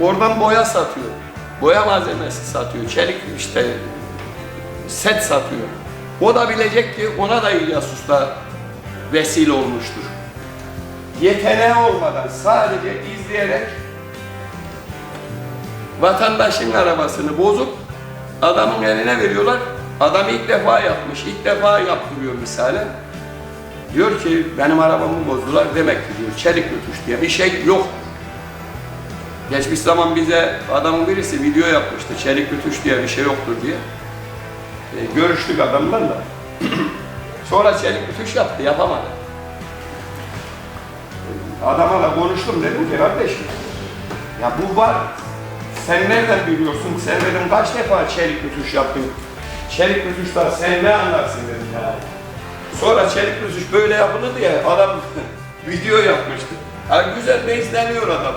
Oradan boya satıyor. Boya malzemesi satıyor. Çelik işte set satıyor. O da bilecek ki ona da İlyas Usta vesile olmuştur. Yeteneği olmadan sadece izleyerek vatandaşın arabasını bozup adamın eline veriyorlar. Adam ilk defa yapmış, ilk defa yaptırıyor misali. Diyor ki benim arabamı bozdular demek ki diyor çelik rütuş diye bir şey yok. Geçmiş zaman bize adamın birisi video yapmıştı çelik rütuş diye bir şey yoktur diye. E, görüştük adamla da. Sonra çelik rütuş yaptı yapamadı. Adama da konuştum dedim ki kardeşim ya bu var sen nereden biliyorsun? Sen dedim kaç defa çelik rütuş yaptın? Çelik rütuştan sen ne anlarsın dedim ya. Sonra çelik rütuş böyle yapılırdı ya adam video yapmıştı. Ha, güzel de izleniyor adam.